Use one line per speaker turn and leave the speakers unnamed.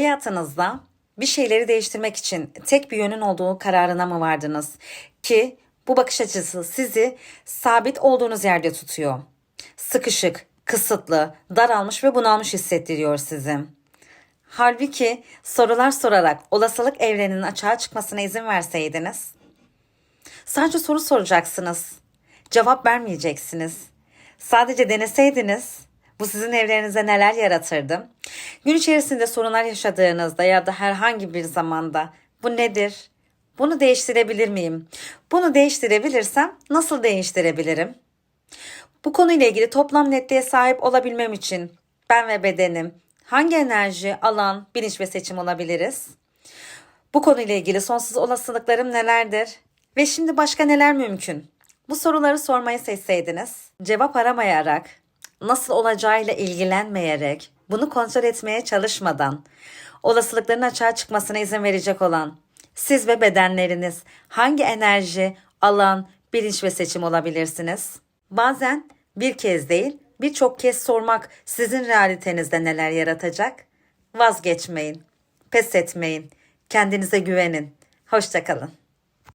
Hayatınızda bir şeyleri değiştirmek için tek bir yönün olduğu kararına mı vardınız? Ki bu bakış açısı sizi sabit olduğunuz yerde tutuyor. Sıkışık, kısıtlı, daralmış ve bunalmış hissettiriyor sizi. Halbuki sorular sorarak olasılık evreninin açığa çıkmasına izin verseydiniz, sadece soru soracaksınız. Cevap vermeyeceksiniz. Sadece deneseydiniz bu sizin evlerinize neler yaratırdı? Gün içerisinde sorunlar yaşadığınızda ya da herhangi bir zamanda bu nedir? Bunu değiştirebilir miyim? Bunu değiştirebilirsem nasıl değiştirebilirim? Bu konuyla ilgili toplam netliğe sahip olabilmem için ben ve bedenim hangi enerji, alan, bilinç ve seçim olabiliriz? Bu konuyla ilgili sonsuz olasılıklarım nelerdir? Ve şimdi başka neler mümkün? Bu soruları sormayı seçseydiniz, cevap aramayarak, nasıl olacağıyla ilgilenmeyerek, bunu kontrol etmeye çalışmadan, olasılıkların açığa çıkmasına izin verecek olan siz ve bedenleriniz hangi enerji, alan, bilinç ve seçim olabilirsiniz? Bazen bir kez değil, birçok kez sormak sizin realitenizde neler yaratacak? Vazgeçmeyin, pes etmeyin, kendinize güvenin. Hoşçakalın.